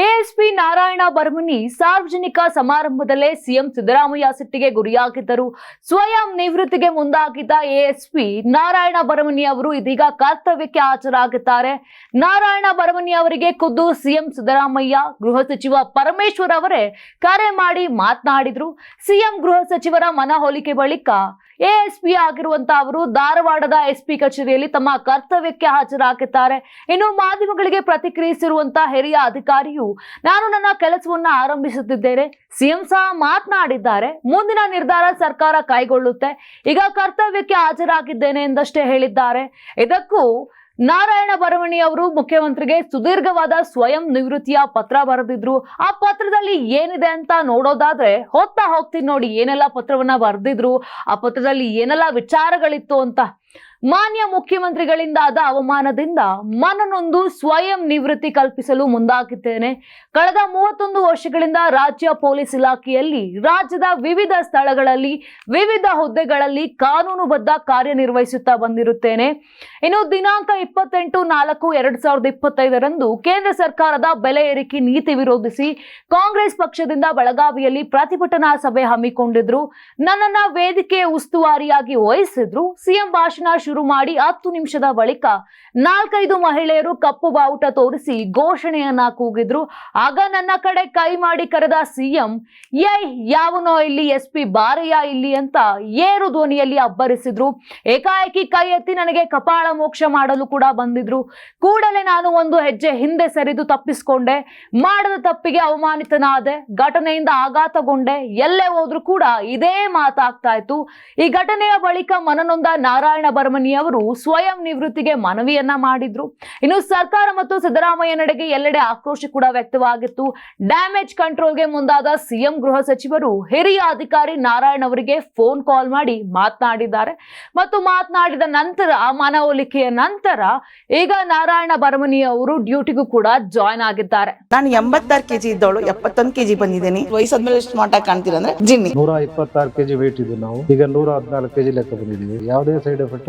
ASP Narayana Barmuni ಸಾರ್ವಜನಿಕ ಸಮಾರಂಭದಲ್ಲೇ CM Siddaramaiah ಸಿಟ್ಟಿಗೆ ಗುರಿಯಾಗಿದ್ದರು. ಸ್ವಯಂ ನಿವೃತ್ತಿಗೆ ಮುಂದಾಗಿದ್ದ ಎಎಸ್ಪಿ ನಾರಾಯಣ ಬರಮನಿ ಅವರು ಇದೀಗ ಕರ್ತವ್ಯಕ್ಕೆ ಹಾಜರಾಗಿದ್ದಾರೆ. ನಾರಾಯಣ ಬರಮನಿ ಅವರಿಗೆ ಖುದ್ದು ಸಿಎಂ ಸಿದ್ದರಾಮಯ್ಯ, ಗೃಹ ಸಚಿವ ಪರಮೇಶ್ವರ್ ಅವರೇ ಕರೆ ಮಾಡಿ ಮಾತನಾಡಿದ್ರು. ಸಿಎಂ ಗೃಹ ಸಚಿವರ ಮನವೊಲಿಕೆ ಬಳಿಕ ಎಎಸ್ಪಿ ಆಗಿರುವಂತ ಅವರು ಧಾರವಾಡದ ಎಸ್ಪಿ ಕಚೇರಿಯಲ್ಲಿ ತಮ್ಮ ಕರ್ತವ್ಯಕ್ಕೆ ಹಾಜರಾಗಿದ್ದಾರೆ ಇನ್ನು ಮಾಧ್ಯಮಗಳಿಗೆ ಪ್ರತಿಕ್ರಿಯಿಸಿರುವಂತ ಹಿರಿಯ ಅಧಿಕಾರಿಯು, ನಾನು ನನ್ನ ಕೆಲಸವನ್ನ ಆರಂಭಿಸುತ್ತಿದ್ದೇನೆ. ಸಿಎಂ ಸಹ ಮಾತನಾಡಿದ್ದಾರೆ. ಮುಂದಿನ ನಿರ್ಧಾರ ಸರ್ಕಾರ ಕೈಗೊಳ್ಳುತ್ತೆ. ಈಗ ಕರ್ತವ್ಯಕ್ಕೆ ಹಾಜರಾಗಿದ್ದೇನೆ ಎಂದಷ್ಟೇ ಹೇಳಿದ್ದಾರೆ. ಇದಕ್ಕೂ ನಾರಾಯಣ ಬರವಣಿ ಅವರು ಮುಖ್ಯಮಂತ್ರಿಗೆ ಸುದೀರ್ಘವಾದ ಸ್ವಯಂ ನಿವೃತ್ತಿಯ ಪತ್ರ ಬರೆದಿದ್ರು. ಆ ಪತ್ರದಲ್ಲಿ ಏನಿದೆ ಅಂತ ನೋಡೋದಾದ್ರೆ ಹೋಗ್ತಾ ಹೋಗ್ತೀನಿ ನೋಡಿ ಏನೆಲ್ಲ ಪತ್ರವನ್ನ ಬರೆದಿದ್ರು. ಆ ಪತ್ರದಲ್ಲಿ ಏನೆಲ್ಲ ವಿಚಾರಗಳಿತ್ತು ಅಂತ. ಮಾನ್ಯ ಮುಖ್ಯಮಂತ್ರಿಗಳಿಂದಾದ ಅವಮಾನದಿಂದ ಮನನೊಂದು ಸ್ವಯಂ ನಿವೃತ್ತಿ ಕಲ್ಪಿಸಲು ಮುಂದಾಗಿದ್ದೇನೆ. ಕಳೆದ ಮೂವತ್ತೊಂದು ವರ್ಷಗಳಿಂದ ರಾಜ್ಯ ಪೊಲೀಸ್ ಇಲಾಖೆಯಲ್ಲಿ ರಾಜ್ಯದ ವಿವಿಧ ಸ್ಥಳಗಳಲ್ಲಿ, ವಿವಿಧ ಹುದ್ದೆಗಳಲ್ಲಿ ಕಾನೂನುಬದ್ಧ ಕಾರ್ಯನಿರ್ವಹಿಸುತ್ತಾ ಬಂದಿರುತ್ತೇನೆ. ಇನ್ನು ದಿನಾಂಕ ಇಪ್ಪತ್ತೆಂಟು ನಾಲ್ಕು ಎರಡು ಸಾವಿರದ ಇಪ್ಪತ್ತೈದರಂದು ಕೇಂದ್ರ ಸರ್ಕಾರದ ಬೆಲೆ ಏರಿಕೆ ನೀತಿ ವಿರೋಧಿಸಿ ಕಾಂಗ್ರೆಸ್ ಪಕ್ಷದಿಂದ ಬೆಳಗಾವಿಯಲ್ಲಿ ಪ್ರತಿಭಟನಾ ಸಭೆ ಹಮ್ಮಿಕೊಂಡಿದ್ರು. ನನ್ನನ್ನ ವೇದಿಕೆ ಉಸ್ತುವಾರಿಯಾಗಿ ವಹಿಸಿದ್ರು. ಸಿಎಂ ಭಾಷಣ ಶುರು ಮಾಡಿ ಹತ್ತು ನಿಮಿಷದ ಬಳಿಕ ನಾಲ್ಕೈದು ಮಹಿಳೆಯರು ಕಪ್ಪು ಬಾವುಟ ತೋರಿಸಿ ಘೋಷಣೆಯನ್ನ ಕೂಗಿದ್ರು. ಆಗ ನನ್ನ ಕಡೆ ಕೈ ಮಾಡಿ ಕರೆದ ಸಿಎಂ ಏಯ್ ಯಾವನೋ ಇಲ್ಲಿ ಎಸ್ ಪಿ ಇಲ್ಲಿ ಅಂತ ಏರು ಧ್ವನಿಯಲ್ಲಿ ಅಬ್ಬರಿಸಿದ್ರು. ಏಕಾಏಕಿ ಕೈ ಎತ್ತಿ ನನಗೆ ಕಪಾಳ ಮೋಕ್ಷ ಮಾಡಲು ಕೂಡ ಬಂದಿದ್ರು. ಕೂಡಲೇ ನಾನು ಒಂದು ಹೆಜ್ಜೆ ಹಿಂದೆ ಸರಿದು ತಪ್ಪಿಸ್ಕೊಂಡೆ. ಮಾಡದ ತಪ್ಪಿಗೆ ಅವಮಾನಿತನಾದೆ. ಘಟನೆಯಿಂದ ಆಘಾತಗೊಂಡೆ. ಎಲ್ಲೇ ಹೋದ್ರು ಕೂಡ ಇದೇ ಮಾತಾಗ್ತಾ ಇತ್ತು. ಈ ಘಟನೆಯ ಬಳಿಕ ಮನನೊಂದ ನಾರಾಯಣ ಬರ್ಮನಿ ಅವರು ಸ್ವಯಂ ನಿವೃತ್ತಿಗೆ ಮನವಿಯನ್ನ ಮಾಡಿದ್ರು. ಇನ್ನು ಸರ್ಕಾರ ಮತ್ತು ಸಿದ್ದರಾಮಯ್ಯ ನಡೆಗೆ ಎಲ್ಲೆಡೆ ಆಕ್ರೋಶ ಕೂಡ ವ್ಯಕ್ತವಾಗಿತ್ತು. ಡ್ಯಾಮೇಜ್ ಕಂಟ್ರೋಲ್ಗೆ ಮುಂದಾದ ಸಿಎಂ ಗೃಹ ಸಚಿವರು ಹಿರಿಯ ಅಧಿಕಾರಿ ನಾರಾಯಣ್ ಅವರಿಗೆ ಫೋನ್ ಕಾಲ್ ಮಾಡಿ ಮಾತನಾಡಿದ್ದಾರೆ. ಮತ್ತು ಮಾತನಾಡಿದ ನಂತರ ಆ ಮನವೊಲಿಕೆಯ ನಂತರ ಈಗ ನಾರಾಯಣ ಬರಮನಿ ಅವರು ಡ್ಯೂಟಿಗೂ ಕೂಡ ಜಾಯ್ನ್ ಆಗಿದ್ದಾರೆ. ನಾನು ಎಂಬತ್ತಾರು ಕೆಜಿ ಇದ್ದವಳು ಎಪ್ಪತ್ತೊಂದು ಕೆಜಿ ಬಂದಿದ್ದೀನಿ. ವಯಸ್ಸಾದ್ಮೇಲೆ ಸ್ಮಾರ್ಟ್ ಆಗಿ ಕಾಣ್ತೀರಾ ಅಂದ್ರೆ ಜಿನ್ನಿ. ನೂರ ಇಪ್ಪತ್ತಾರು ಕೆಜಿ ವೇಟ್ ಇದೆ ನಾವು. ಈಗ ನೂರ ಹದಿನಾಲ್ಕು ಕೆಜಿ ಲೆಕ್ಕ ಬಂದಿದ್ದೀವಿ. ಯಾವುದೇ ಸೈಡ್ ಎಫೆಕ್ಟ್